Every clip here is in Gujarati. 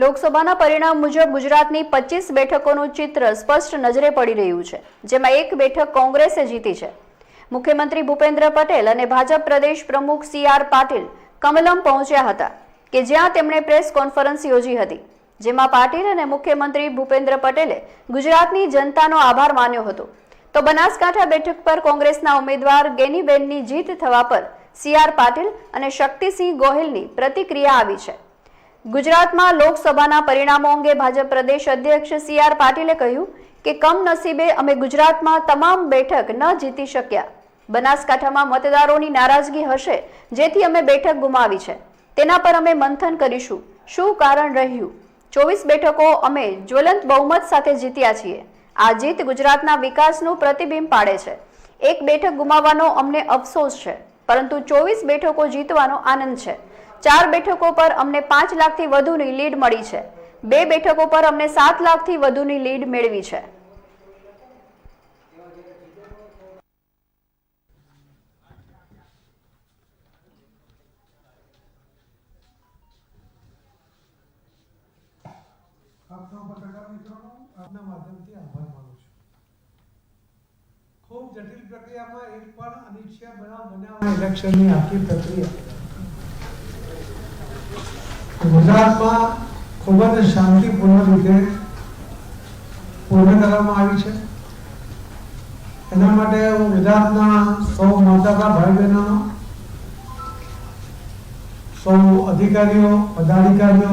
લોકસભાના પરિણામ મુજબ ગુજરાતની પચીસ બેઠકોનું ચિત્ર સ્પષ્ટ નજરે પડી રહ્યું છે, જેમાં એક બેઠક કોંગ્રેસે જીતી છે. મુખ્યમંત્રી ભૂપેન્દ્ર પટેલ અને ભાજપ પ્રદેશ પ્રમુખ સી આર પાટીલ કમલમ પહોંચ્યા હતા, કે જ્યાં તેમણે પ્રેસ કોન્ફરન્સ યોજી હતી, જેમાં પાટીલ અને મુખ્યમંત્રી ભૂપેન્દ્ર પટેલે ગુજરાતની જનતાનો આભાર માન્યો હતો. તો બનાસકાંઠા બેઠક પર કોંગ્રેસના ઉમેદવાર ગેનીબેનની જીત થવા પર સી આર પાટીલ અને શક્તિસિંહ ગોહિલની પ્રતિક્રિયા આવી છે. ગુજરાતમાં લોકસભાના પરિણામો અંગે ભાજપ પ્રદેશ અધ્યક્ષ સી આર પાટીલે કહ્યું કે કમનસીબે અમે ગુજરાતમાં તમામ બેઠક ન જીતી શક્યા. બનાસકાંઠામાં મતદારોની નારાજગી હશે, જેથી અમે બેઠક ગુમાવી છે. તેના પર અમે મંથન કરીશું. શું કારણ રહ્યું? ચોવીસ બેઠકો અમે જ્વલંત બહુમત સાથે જીત્યા છીએ. આ જીત ગુજરાતના વિકાસનું પ્રતિબિંબ પાડે છે. એક બેઠક ગુમાવવાનો અમને અફસોસ છે, પરંતુ ચોવીસ બેઠકો જીતવાનો આનંદ છે. ચાર બેઠકો પર અમને પાંચ લાખથી વધુની લીડ મળી છે. બે બેઠકો પર અમને સાત લાખથી વધુની લીડ મેળવી છે. આપ પત્રકાર મિત્રોનો આપના માધ્યમથી આભાર માનું છું ખૂબ જટિલ પ્રક્રિયામાં એક પણ અનિચ્છા બનાવ બન્યા ઇલેક્શનની આખી પ્રક્રિયા ગુજરાતમાં ખૂબ જ શાંતિપૂર્ણ રીતે પૂર્ણ કરવામાં આવી છે એના માટે હું ગુજરાતના સૌ માતાના ભાઈ બહેનોનો સૌ અધિકારીઓ પદાધિકારીઓ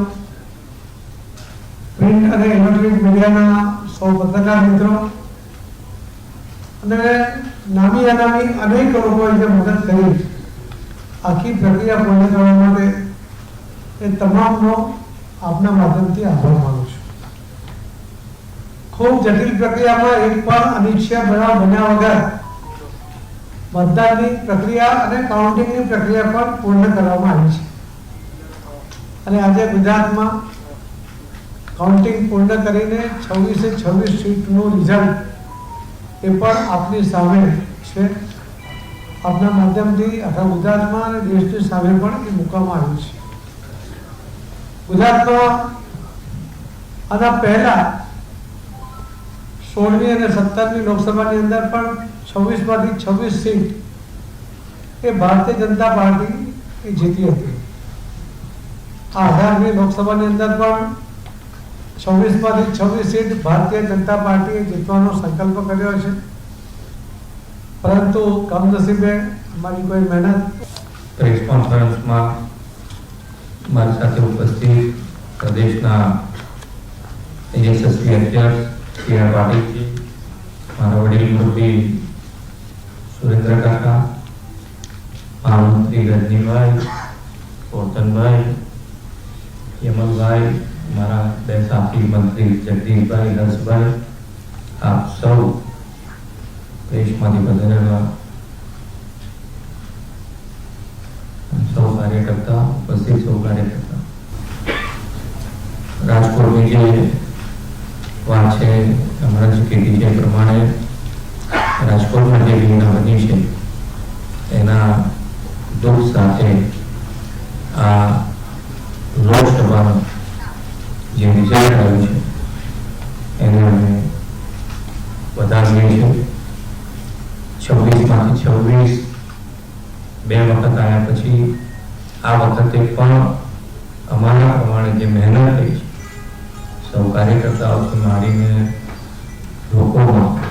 પ્રિન્ટ અને ઇલેક્ટ્રોનિક મીડિયાના સૌ પત્રકાર મિત્રો અને નામી અનામી અનેક લોકોએ જે મદદ કરી આખી પ્રક્રિયા પૂર્ણ કરવા માટે એ તમામનો આપના માધ્યમથી આભાર માનું છું. ખૂબ જટિલ પ્રક્રિયામાં એક પણ અનિચ્છા બનાવ બન્યા વગર મતદાનની પ્રક્રિયા અને કાઉન્ટિંગની પ્રક્રિયા પણ પૂર્ણ કરવામાં આવી છે. અને આજે ગુજરાતમાં કાઉન્ટિંગ પૂર્ણ કરીને છવ્વીસે છવ્વીસ સીટનું રિઝલ્ટ એ પણ આપની સામે છે. આપના માધ્યમથી આખા ગુજરાતમાં અને દેશની સામે પણ એ મૂકવામાં આવ્યું છે. ગુજરાતમાં આના પહેલા સોળમી અને સત્તરમી લોકસભાની અંદર પણ છવ્વીસમાંથી છવ્વીસ સીટ એ ભારતીય જનતા પાર્ટી એ જીતી હતી. આ અઢારમી લોકસભાની અંદર પણ છવ્વીસમાંથી છવ્વીસ સીટ ભારતીય જનતા પાર્ટીએ જીતવાનો સંકલ્પ કર્યો છે. પરંતુ કમનસીબે અમારી કોઈ મહેનત પ્રેસ કોન્ફરન્સમાં મારી સાથે ઉપસ્થિત પ્રદેશના યશસ્વી અધ્યક્ષ સી પાટીલજી, મારા વડીલ મુરબી સુરેન્દ્ર કાકા મહામંત્રી રજનીભાઈ પોતનભાઈ યમલભાઈ મારા બે સાથી મંત્રી જગદીશભાઈ, હર્ષભાઈ, આપ સૌ દેશમાંથી પધારેલા સૌ કાર્યકર્તા ઉપસ્થિત સૌ કાર્યકર્તા રાજકોટની જે વાત છે હમણાં જ કીધી છે પ્રમાણે રાજકોટમાં જે ઘટના બની છે, એના દુઃખ સાથે આ લોકસભાનો જે રિઝલ્ટ આવ્યું છે, એને અમે વધારીએ છીએ. છવ્વીસમાંથી છવ્વીસ બે વખત આવ્યા પછી આ વખતે પણ અમારા પ્રમાણે જે મહેનત થઈ છે સૌ કાર્યકર્તાઓથી માંડીને લોકોમાં